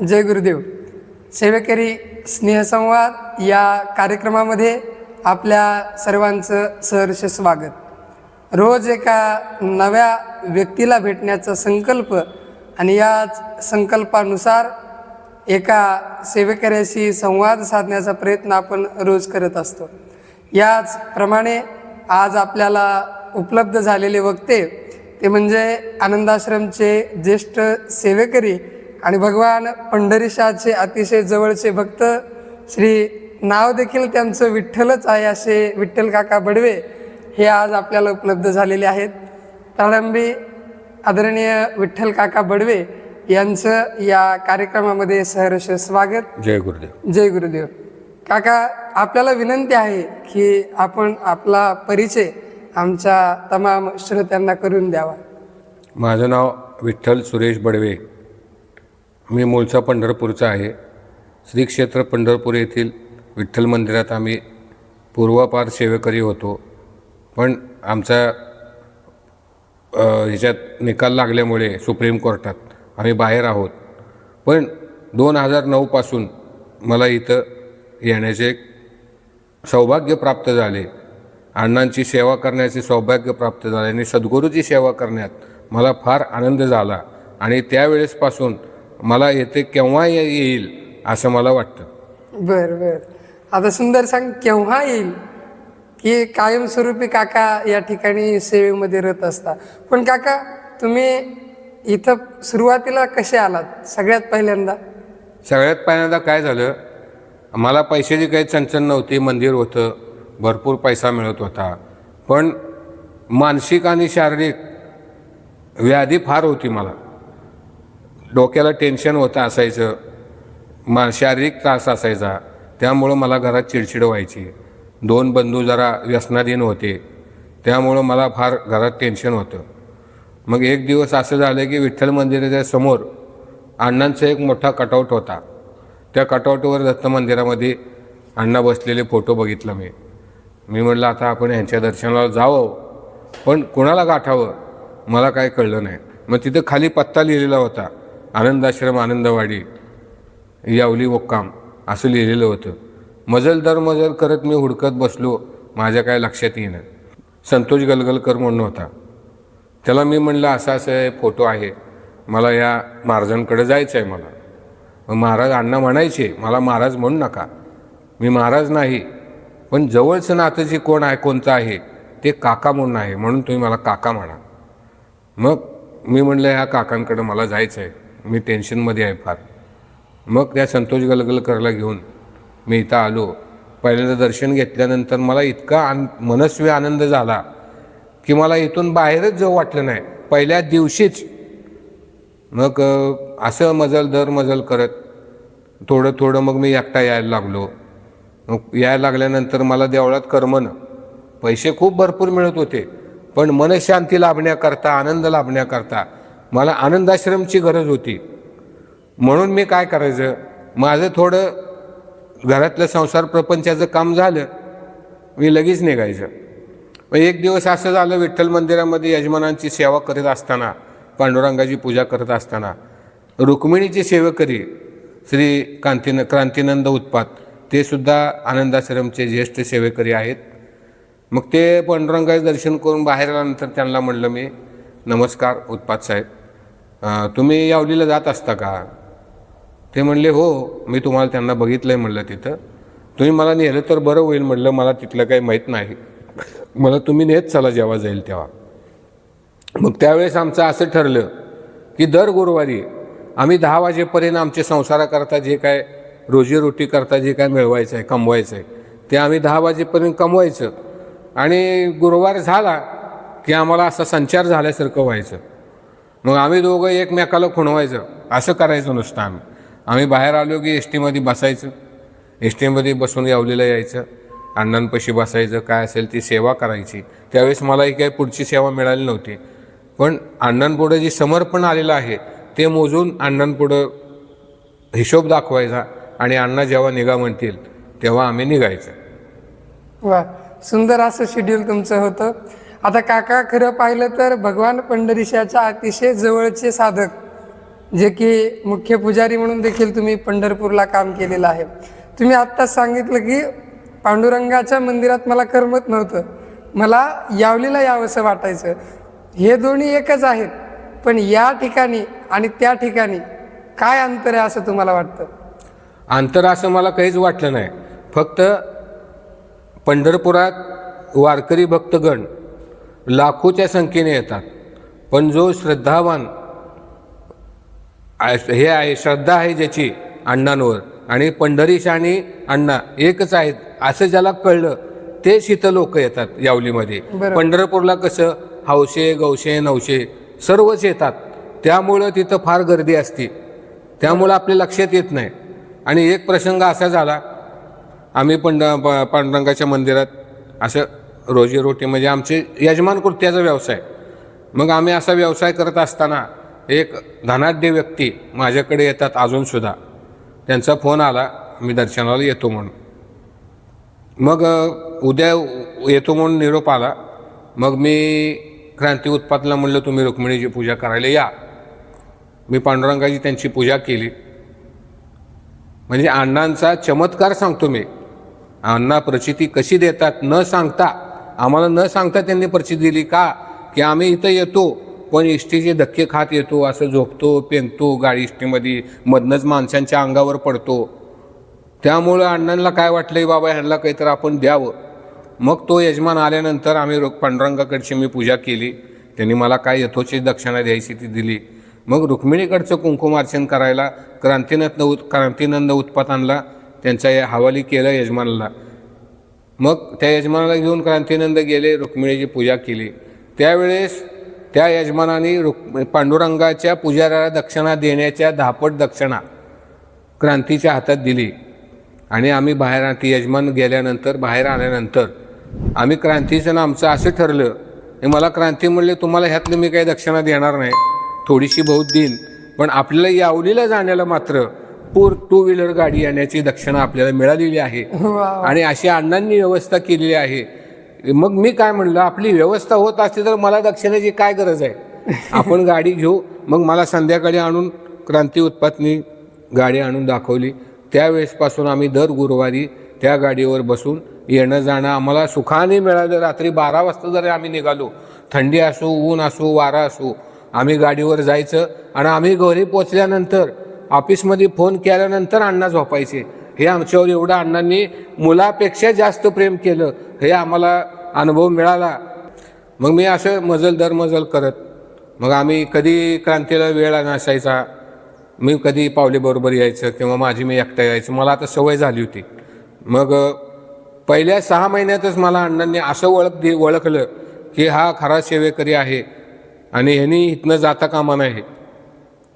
जय गुरुदेव. सेवेकरी स्नेहसंवाद या कार्यक्रमामध्ये आपल्या सर्वांचं सहर्ष स्वागत. रोज एका नव्या व्यक्तीला भेटण्याचा संकल्प आणि याच संकल्पानुसार एका सेवेकऱ्याशी संवाद साधण्याचा प्रयत्न आपण रोज करत असतो. याचप्रमाणे आज आपल्याला उपलब्ध झालेले वक्ते ते म्हणजे आनंदाश्रमचे ज्येष्ठ सेवेकरी आणि भगवान पंढरीशाचे अतिशय जवळचे भक्त श्री नाव देखील त्यांचं विठ्ठलच आहे असे विठ्ठल काका बडवे हे आज आपल्याला उपलब्ध झालेले आहेत. ताळंबी आदरणीय विठ्ठल काका बडवे यांचं या कार्यक्रमामध्ये सहर्ष स्वागत. जय गुरुदेव. जय गुरुदेव. काका आपल्याला विनंती आहे की आपण आपला परिचय आमच्या तमाम श्रोत्यांना करून द्यावा. माझं नाव विठ्ठल सुरेश बडवे. मी मूळचा पंढरपूरचा आहे. श्री क्षेत्र पंढरपूर येथील विठ्ठल मंदिरात आम्ही पूर्वापार सेवेकरी होतो. पण आमचा ह्याच्यात निकाल लागल्यामुळे सुप्रीम कोर्टात आम्ही बाहेर आहोत. पण दोन हजार नऊपासून मला इथं येण्याचे सौभाग्य प्राप्त झाले. अण्णांची सेवा करण्याचे सौभाग्य प्राप्त झाले आणि सद्गुरूची सेवा करण्यात मला फार आनंद झाला. आणि त्यावेळेसपासून मला येथे केव्हा ये- येईल असं मला वाटतं. बर बर. आता सुंदर सांग केव्हा येईल? की कायमस्वरूपी काका या ठिकाणी सेवेमध्ये रत असता. पण काका तुम्ही इथं सुरुवातीला कसे आलात? सगळ्यात पहिल्यांदा? सगळ्यात पहिल्यांदा काय झालं? मला पैशाची काही चणचण नव्हती मंदिर होतं भरपूर पैसा मिळत होता. पण मानसिक आणि शारीरिक व्याधी फार होती मला. डोक्याला टेन्शन होतं असायचं. मा शारीरिक त्रास असायचा. त्यामुळं मला घरात चिडचिड व्हायची. दोन बंधू जरा व्यसनाधीन होते. त्यामुळं मला फार घरात टेन्शन होतं. मग एक दिवस असं झालं की विठ्ठल मंदिराच्या समोर अण्णांचा एक मोठा कटआउट होता. त्या कटआउटवर दत्त मंदिरामध्ये अण्णा बसलेले फोटो बघितला मी. मी म्हटलं आता आपण यांच्या दर्शनाला जावं. पण कुणाला गाठावं? मला काय कळलं नाही. मग तिथं खाली पत्ता लिहिलेला होता. आनंदाश्रम आनंदवाडी यावली मुक्काम असं लिहिलेलं होतं. मजल दर मजल करत मी हुडकत बसलो माझ्या काय लक्षात येईना. संतोष गलगलकर म्हणून होता. त्याला मी म्हणलं असा असं फोटो आहे. मला या महाराजांकडे जायचं आहे मला. मग महाराज अण्णा म्हणायचे मला महाराज म्हणू नका. मी महाराज नाही पण जवळचं नातं जे कोण आहे कोणतं आहे ते काका म्हणून आहे म्हणून तुम्ही मला काका म्हणा. मग मी म्हणलं ह्या काकांकडे मला जायचं आहे. मी टेन्शनमध्ये आहे फार. मग त्या संतोष गलगलकरला घेऊन मी इथं आलो. पहिल्यांदा दर्शन घेतल्यानंतर मला इतका आन मनस्वी आनंद झाला की मला इथून बाहेरच जाऊ वाटलं नाही. पहिल्या दिवशीच. मग असं मजल दर मजल करत थोडं थोडं मग मी एकटा यायला लागलो. मग यायला लागल्यानंतर मला देवळात करमन पैसे खूप भरपूर मिळत होते. पण मनशांती लाभण्याकरता आनंद लाभण्याकरता मला आनंदाश्रमची गरज होती. म्हणून मी काय करायचं? माझं थोडं घरातलं संसार प्रपंचाचं काम झालं. मी लगेच निघायचं. मग एक दिवस असं झालं विठ्ठल मंदिरामध्ये यजमानांची सेवा करीत असताना पांडुरंगाची पूजा करत असताना रुक्मिणीची सेवेकरी श्री कांतीन क्रांतीनंद उत्पात ते सुद्धा आनंदाश्रमचे ज्येष्ठ सेवेकरी आहेत. मग ते पांडुरंगाचे दर्शन करून बाहेर आल्यानंतर त्यांना म्हणलं मी नमस्कार उत्पात साहेब. तुम्ही यावलीला जात असता का? ते म्हणले हो मी तुम्हाला त्यांना बघितलं आहे म्हणलं तिथं. तुम्ही मला नेलं तर बरं होईल म्हणलं मला तिथलं काही माहीत नाही. मला तुम्ही नेत चला जेव्हा जाईल तेव्हा. मग त्यावेळेस आमचं असं ठरलं की दर गुरुवारी आम्ही दहा वाजेपर्यंत आमचे संसाराकरता जे काय रोजीरोटी करता जे काय मिळवायचं आहे कमवायचं आहे ते आम्ही दहा वाजेपर्यंत कमवायचं. आणि गुरुवार झाला की आम्हाला असा संचार झाल्यासारखं व्हायचं. मग आम्ही दोघं एकमेकाला खुणवायचं. असं करायचं नुसतं आम्ही. आम्ही बाहेर आलो की एस टीमध्ये बसायचं. एस टीमध्ये बसून यावलेलं यायचं. अण्णांपाशी बसायचं. काय असेल ती सेवा करायची. त्यावेळेस मलाही काही पुढची सेवा मिळाली नव्हती. पण अण्णांपुढं जे समर्पण आलेलं आहे ते मोजून अण्णांपुढं हिशोब दाखवायचा आणि अण्णा जेव्हा निघा म्हणतील तेव्हा आम्ही निघायचं. वा सुंदर असं शेड्यूल तुमचं होतं. आता काका खरं पाहिलं तर भगवान पंढरीशाच्या अतिशय जवळचे साधक जे की मुख्य पुजारी म्हणून देखील तुम्ही पंढरपूरला काम केलेलं आहे. तुम्ही आत्ताच सांगितलं की पांडुरंगाच्या मंदिरात मला करमत नव्हतं. मला यावलीला यावंसं वाटायचं. हे दोन्ही एकच आहेत पण या ठिकाणी आणि त्या ठिकाणी काय अंतर आहे असं तुम्हाला वाटतं? अंतर असं मला काहीच वाटलं नाही. फक्त पंढरपुरात वारकरी भक्तगण लाखोच्या संख्येने येतात. पण जो श्रद्धावान हे आहे श्रद्धा आहे ज्याची अण्णांवर आणि पंढरीश आणि अण्णा एकच आहेत असं ज्याला कळलं तेच इथं लोक येतात यावलीमध्ये. पंढरपूरला कसं हौशे गौशे नवशे सर्वच येतात. त्यामुळं तिथं फार गर्दी असते. त्यामुळं आपल्या लक्षात येत नाही. आणि एक प्रसंग असा झाला आम्ही पंड पांडुरंगाच्या मंदिरात असं रोजीरोटी म्हणजे आमचे यजमान कृत्याचा व्यवसाय. मग आम्ही असा व्यवसाय करत असताना एक धनाढ्य व्यक्ती माझ्याकडे येतात अजूनसुद्धा त्यांचा फोन आला मी दर्शनाला येतो म्हणून. मग उद्या येतो म्हणून निरोप आला. मग मी क्रांती उत्पादला म्हणलं तुम्ही रुक्मिणीची पूजा करायला या. मी पांडुरंगाची त्यांची पूजा केली. म्हणजे अण्णांचा चमत्कार सांगतो मी. अण्णा प्रचिती कशी देतात न सांगता आम्हाला न सांगता त्यांनी प्रचिती दिली का? की आम्ही इथं येतो पण इष्टीचे धक्के खात येतो असं झोपतो पेंगतो गाडी इष्टीमध्ये मधनंच माणसांच्या अंगावर पडतो. त्यामुळं अण्णांना काय वाटलंय बाबा ह्यांना काहीतरी आपण द्यावं. मग तो यजमान आल्यानंतर आम्ही रो पांडुरंगाकडची मी पूजा केली. त्यांनी मला काय यथोची दक्षिणा द्यायची ती दिली. मग रुक्मिणीकडचं कुंकुमार्चन करायला क्रांतीनंद उत क्रांतीनंद उत्पातांना त्यांचा हवाली केलं यजमानाला. मग त्या यजमानाला घेऊन क्रांतीनंद गेले रुक्मिणीची पूजा केली. त्यावेळेस त्या यजमानाने रुक् पांडुरंगाच्या पुजाऱ्याला दक्षिणा देण्याच्या धापट दक्षिणा क्रांतीच्या हातात दिली. आणि आम्ही बाहेर ती यजमान गेल्यानंतर बाहेर आल्यानंतर आम्ही क्रांतीचं आणि आमचं असं ठरलं. हे मला क्रांती म्हणले तुम्हाला ह्यातलं मी काही दक्षिणा देणार नाही. थोडीशी बहुत देईन. पण आपल्याला यावलीला जाण्याला मात्र पूर टू व्हीलर गाडी येण्याची दक्षिणा आपल्याला मिळालेली आहे. आणि अशी अण्णांनी व्यवस्था केलेली आहे. मग मी काय म्हणलं आपली व्यवस्था होत असते तर मला दक्षिणेची काय गरज आहे? आपण गाडी घेऊ. मग मला संध्याकाळी आणून क्रांती उत्पातनी गाडी आणून दाखवली. त्यावेळेसपासून आम्ही दर गुरुवारी त्या गाडीवर बसून येणं जाणं आम्हाला सुखाने मिळालं. रात्री बारा वाजता जरी आम्ही निघालो थंडी असो ऊन असो वारा असो आम्ही गाडीवर जायचं आणि आम्ही घरी पोचल्यानंतर ऑफिसमध्ये फोन केल्यानंतर अण्णा झोपायचे. हे आमच्यावर एवढं अण्णांनी मुलापेक्षा जास्त प्रेम केलं. हे आम्हाला अनुभव मिळाला. मग मी असं मजल दर मजल करत मग आम्ही कधी क्रांतीला वेळ नसायचा मी कधी पावलेबरोबर यायचं किंवा माझी मी एकटा यायचं मला आता सवय झाली होती. मग पहिल्या सहा महिन्यातच मला अण्णांनी असं ओळख दे ओळखलं की हा खरा सेवेकरी आहे आणि ह्यांनी इथनं जाता कामा नाही.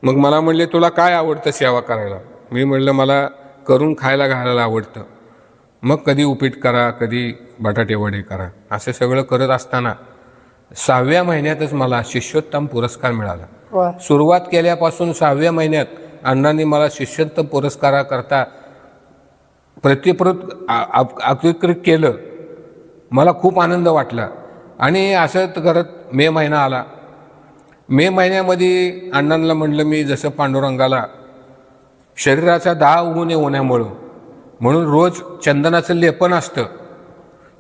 मग मला म्हणले तुला काय आवडतं सेवा करायला? मी म्हणलं मला करून खायला घालायला आवडतं. मग कधी उपीट करा कधी बटाटे वडे करा. असं सगळं करत असताना सहाव्या महिन्यातच मला शिष्योत्तम पुरस्कार मिळाला. सुरुवात केल्यापासून सहाव्या महिन्यात अण्णांनी मला शिष्योत्तम पुरस्काराकरता प्रतिकृत अकृत केलं. मला खूप आनंद वाटला. आणि असं करत मे महिना आला. मे महिन्यामध्ये अण्णांना म्हणलं मी जसं पांडुरंगाला शरीराचा दहा होऊ नये होण्यामुळं म्हणून रोज चंदनाचं लेपन असतं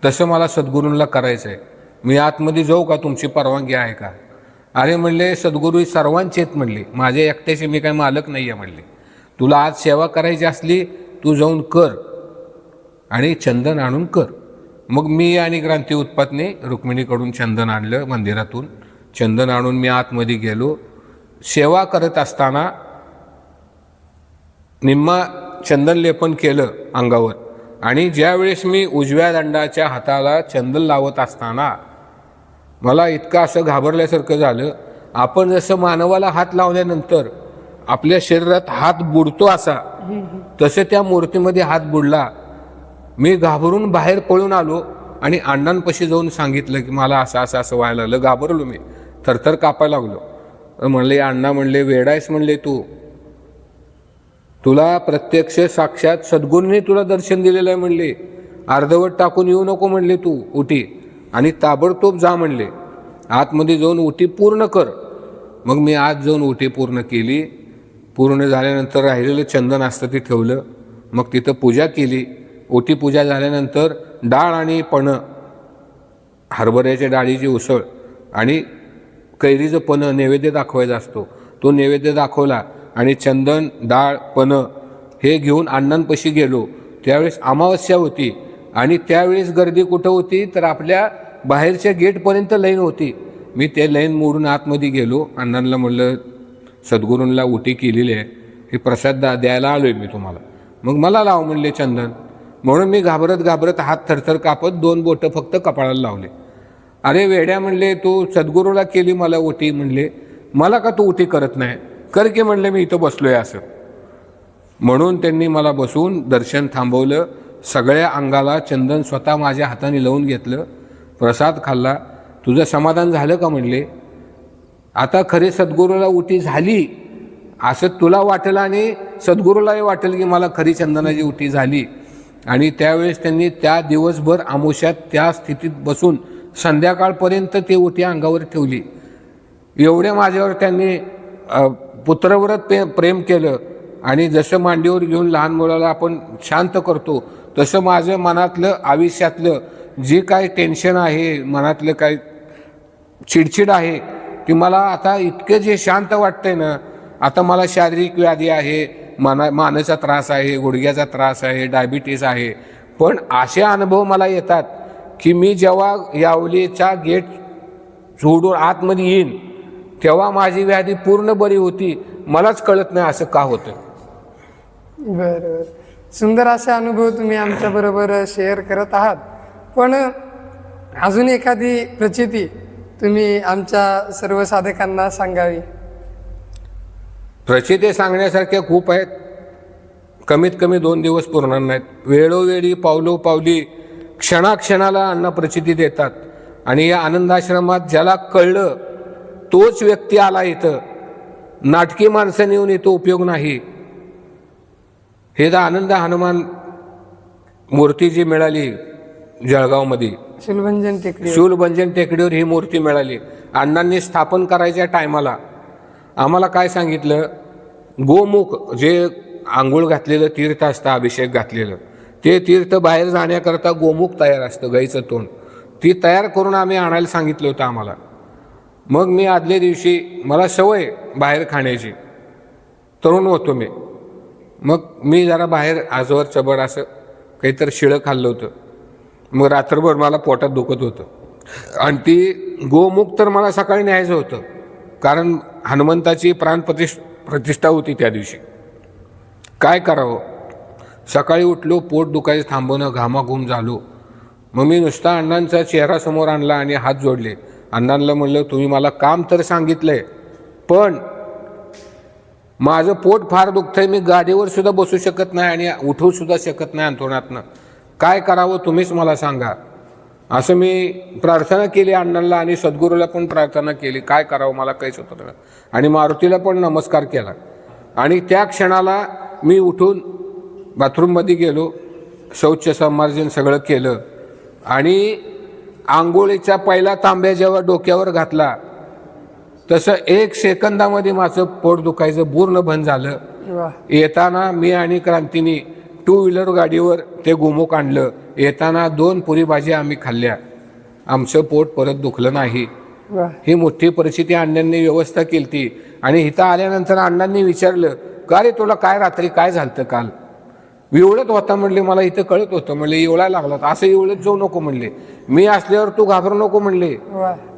तसं मला सद्गुरूंना करायचं आहे मी आतमध्ये जाऊ का? तुमची परवानगी आहे का? अरे म्हणले सद्गुरू सर्वांचे आहेत म्हणले. माझ्या एकट्याशी मी काय मालक नाही आहे म्हणले. तुला आज सेवा करायची असली तू जाऊन कर आणि चंदन आणून कर. मग मी आणि क्रांती उत्पातने रुक्मिणीकडून चंदन आणलं मंदिरातून. चंदन आणून मी आतमध्ये गेलो. सेवा करत असताना निम्मा चंदन लेपन केलं अंगावर. आणि ज्यावेळेस मी उजव्या दंडाच्या हाताला चंदन लावत असताना मला इतकं असं घाबरल्यासारखं झालं. आपण जसं मानवाला हात लावल्यानंतर आपल्या शरीरात हात बुडतो असा तसं त्या मूर्तीमध्ये हात बुडला. मी घाबरून बाहेर पळून आलो आणि अण्णांपाशी जाऊन सांगितलं की मला असं असं असं व्हायला लागलं. घाबरलो मी. थरथर कापायला लागलो. तर म्हणले अण्णा म्हणले वेडायस म्हणले तू. तुला प्रत्यक्ष साक्षात सद्गुरूंनी तुला दर्शन दिलेलं आहे म्हणले. अर्धवट टाकून येऊ नको म्हणले तू उटी आणि ताबडतोब जा म्हणले. आतमध्ये जाऊन उटी पूर्ण कर. मग मी आत जाऊन उठी पूर्ण केली. पूर्ण झाल्यानंतर राहिलेलं चंदन असतं ते ठेवलं. मग तिथं पूजा केली. ओटी पूजा झाल्यानंतर डाळ आणि पणं हरभऱ्याच्या डाळीची उसळ आणि कैरीचं पणं नैवेद्य दाखवायचा असतो. तो नैवेद्य दाखवला आणि चंदन डाळ पणं हे घेऊन अण्णांपाशी गेलो. त्यावेळेस अमावस्या होती आणि त्यावेळेस गर्दी कुठं होती तर आपल्या बाहेरच्या गेटपर्यंत लाईन होती. मी ते लाईन मोडून आतमध्ये गेलो. अण्णांना म्हणलं सद्गुरूंना उटी केलेली आहे. हे प्रसाद द्यायला आलो आहे मी तुम्हाला. मग मला लाव म्हणले चंदन. म्हणून मी घाबरत घाबरत हात थरथर कापत दोन बोटं फक्त कपाळाला लावले. अरे वेड्या म्हणले तू सद्गुरूला केली मला ओटी म्हणले. मला का तू ओटी करत नाही? कर की म्हणले मी इथं बसलोय असं. म्हणून त्यांनी मला बसून दर्शन थांबवलं. सगळ्या अंगाला चंदन स्वतः माझ्या हाताने लावून घेतलं. प्रसाद खाल्ला. तुझं समाधान झालं का? म्हणले. आता खरे सद्गुरूला उटी झाली. असं तुला वाटलं आणि सद्गुरूलाही वाटेल की मला खरी चंदनाची उटी झाली. आणि त्यावेळेस त्यांनी त्या दिवसभर आमोशात त्या स्थितीत बसून संध्याकाळपर्यंत ते उटी अंगावर ठेवली. एवढे माझ्यावर त्यांनी पुत्रव्रत पे प्रेम केलं आणि जसं मांडीवर घेऊन लहान मुलाला आपण शांत करतो तसं माझं मनातलं आयुष्यातलं जे काय टेन्शन आहे मनातलं काय चिडचिड आहे ती मला आता इतकं जे शांत वाटतंय ना आता मला शारीरिक व्याधी आहे माना मानेचा त्रास आहे गुडघ्याचा त्रास आहे डायबिटीस आहे. पण असे अनुभव मला येतात की मी जेव्हा यावलीचा गेट सोडून आतमध्ये येईन तेव्हा माझी व्याधी पूर्ण बरी होती. मलाच कळत नाही असं का होतं. बरं बरं. सुंदर असे अनुभव तुम्ही आमच्याबरोबर शेअर करत आहात. पण अजून एखादी प्रचिती तुम्ही आमच्या सर्व साधकांना सांगावी? प्रचिती सांगण्यासारख्या खूप आहेत. कमीत कमी दोन दिवस पुरणार नाहीत. वेळोवेळी पावलोपावली क्षणाक्षणाला अन्न प्रचिती देतात. आणि या आनंदाश्रमात ज्याला कळलं तोच व्यक्ती आला इथं. नाटकी माणसं येऊन इथं उपयोग नाही. हे तर आनंद हनुमान मूर्ती जी मिळाली जळगावमध्ये. शिलभंजन टेकडी शूलभंजन टेकडीवर ही मूर्ती मिळाली. अण्णांनी स्थापन करायच्या टायमाला आम्हाला काय सांगितलं? गोमुख जे आंघोळ घातलेलं तीर्थ असतं अभिषेक घातलेलं. ते तीर्थ बाहेर जाण्याकरता गोमुख तयार असतं गाईचं तोंड. ती तयार करून आम्ही आणायला सांगितलं होतं आम्हाला. मग मी आदल्या दिवशी मला सवय बाहेर खाण्याची. तरुण होतो मी. मग मी जरा बाहेर आजवर चबड असं काहीतरी शिळं खाल्लं होतं. मग रात्रभर मला पोटात दुखत होतं. आणि ती गोमुख तर मला सकाळी न्यायचं होतं. कारण हनुमंताची प्राणप्रतिष्ठ प्रतिष्ठा होती त्या दिवशी. काय करावं? सकाळी उठलो पोट दुखायचं थांबवणं घामाघूम झालो. मग मी नुसता अण्णांचा चेहरा समोर आणला आणि हात जोडले. अण्णांना म्हणलं तुम्ही मला काम तर सांगितलंय पण माझं पोट फार दुखतंय मी गाडीवर सुद्धा बसू शकत नाही आणि उठवू सुद्धा शकत नाही अंथरुणातनं. काय करावं तुम्हीच मला सांगा. असं मी प्रार्थना केली अण्णांना आणि सद्गुरूला पण प्रार्थना केली. काय करावं मला काहीच होतं आणि मारुतीला पण नमस्कार केला. आणि त्या क्षणाला मी उठून बाथरूममध्ये गेलो शौच संमार्जन सगळं केलं आणि आंघोळीचा पहिला तांब्या जेव्हा डोक्यावर घातला तसं एक सेकंदामध्ये माझं पोट दुखायचं पूर्ण बंद झालं. येताना मी आणि क्रांतीनी टू व्हीलर गाडीवर ते गोमुख आणलं. येताना दोन पुरी भाजी आम्ही खाल्ल्या. आमचं पोट परत दुखलं नाही. ही मोठी परिस्थिती अण्णांनी व्यवस्था केली ती आणि इथं आल्यानंतर अण्णांनी विचारलं का रे तुला काय रात्री काय झालं काल? विवळत होता म्हणले मला इथं कळत होतं. म्हणले एवढा लागला होता. असं एवढंच जाऊ नको म्हणले. मी असल्यावर तू घाबरू नको म्हणले.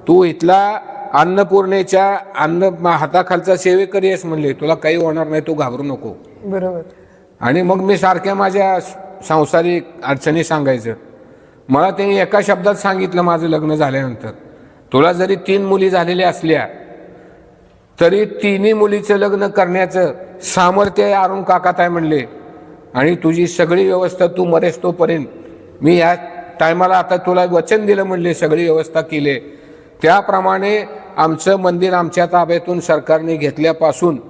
तू इथला अन्नपूर्णेच्या अन्न हाताखालचा सेवेकरी आहेस म्हणले. तुला काही होणार नाही तू घाबरू नको. बरोबर. आणि मग मी सारख्या माझ्या सांसारिक अडचणी सांगायचं. मला त्यांनी एका शब्दात सांगितलं माझं लग्न झाल्यानंतर. तुला जरी तीन मुली झालेल्या असल्या तरी तिन्ही मुलीचं लग्न करण्याचं सामर्थ्य अरुण काकात आहे म्हणले. आणि तुझी सगळी व्यवस्था तू मरेस तोपर्यंत. मी या टायमाला आता तुला वचन दिलं म्हणले सगळी व्यवस्था केली. त्याप्रमाणे आमचं मंदिर आमच्या ताब्यातून सरकारने घेतल्यापासून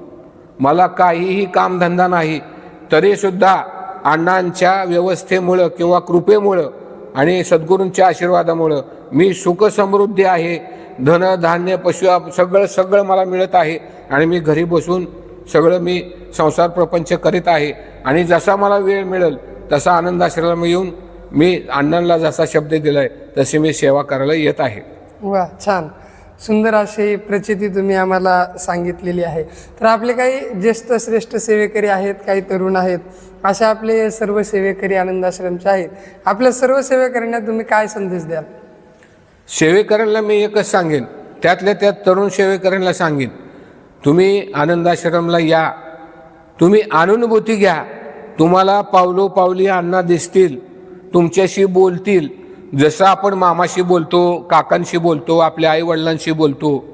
मला काहीही कामधंदा नाही तरीसुद्धा अण्णांच्या व्यवस्थेमुळं किंवा कृपेमुळं आणि सद्गुरूंच्या आशीर्वादामुळं मी सुख समृद्धी आहे धनधान्य पशु आप- सगळं सगळं मला मिळत आहे आणि मी घरी बसून सगळं मी संसार प्रपंच करीत आहे. आणि जसा मला वेळ मिळेल तसा आनंद आश्रम येऊन मी अण्णांना जसा शब्द दिलाय तशी मी सेवा करायला येत आहे. वा छान. सुंदर अशी प्रचिती तुम्ही आम्हाला सांगितलेली आहे. तर आपले काही ज्येष्ठ श्रेष्ठ सेवेकरी आहेत काही तरुण आहेत असे आपले सर्व सेवेकरी आनंदाश्रमचे आहेत. आपल्या सर्व सेवेकऱ्यांना तुम्ही काय संदेश द्याल? सेवेकऱ्यांना मी एकच सांगेन. त्यातल्या त्यात तरुण सेवेकऱ्यांना सांगेन. तुम्ही आनंदाश्रमला या. तुम्ही अनुभूती घ्या. तुम्हाला पावलो पावली अण्णा दिसतील. तुमच्याशी बोलतील. जसं आपण मामाशी बोलतो काकांशी बोलतो आपल्या आईवडिलांशी बोलतो.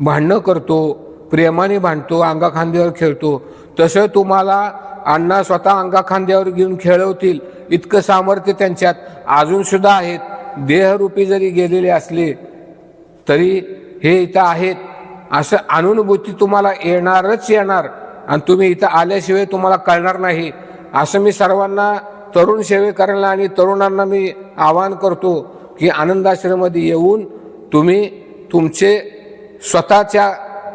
भांडणं करतो प्रेमाने भांडतो अंगाखांद्यावर खेळतो. तसं तुम्हाला अण्णा स्वतः अंगाखांद्यावर घेऊन खेळवतील. इतकं सामर्थ्य त्यांच्यात अजूनसुद्धा आहेत. देहरूपी जरी गेलेले असले तरी हे इथं आहेत. असं अनुभूती तुम्हाला येणारच येणार. आणि तुम्ही इथं आल्याशिवाय तुम्हाला कळणार नाही. असं मी सर्वांना तरुण सेवेकऱ्यांना आणि तरुणांना मी आवाहन करतो की आनंदाश्रममध्ये येऊन तुम्ही तुमचे स्वतःच्या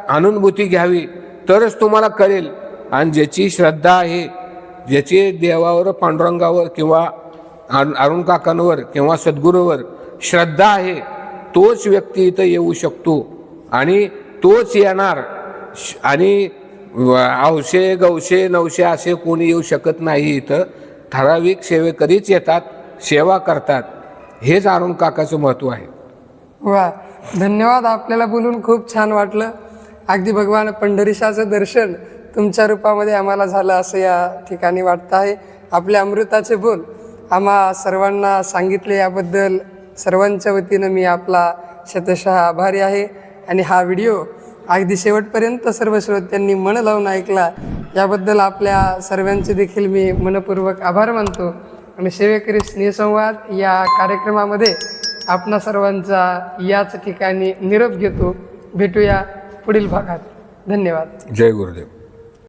अनुभूती घ्यावी. तरच तुम्हाला कळेल. आणि ज्याची श्रद्धा आहे ज्याची देवावर पांडुरंगावर किंवा अरुण अरुण काकांवर किंवा सद्गुरूवर श्रद्धा आहे तोच व्यक्ती इथं येऊ शकतो. आणि तोच येणार. श- आणि व- औशे गवशे नवशे असे कोणी येऊ शकत नाही इथं. ठराविक सेवेकरीच येतात सेवा करतात. हेच अरुण काकाचं महत्त्व आहे. वा धन्यवाद. आपल्याला बोलून खूप छान वाटलं. अगदी भगवान पंढरीशाचं दर्शन तुमच्या रूपामध्ये आम्हाला झालं असं या ठिकाणी वाटतं आहे. आपल्या अमृताचे बोल आम्हा सर्वांना सांगितले याबद्दल सर्वांच्या वतीनं मी आपला शतशः आभारी आहे. आणि हा व्हिडिओ अगदी शेवटपर्यंत सर्व श्रोत्यांनी मन लावून ऐकला याबद्दल आपल्या सर्वांचे देखील मी मनपूर्वक आभार मानतो. आणि सेवेकरी स्नेहसंवाद या कार्यक्रमामध्ये आपणा सर्वांचा याच ठिकाणी निरोप घेतो. भेटूया पुढील भागात. धन्यवाद. जय गुरुदेव.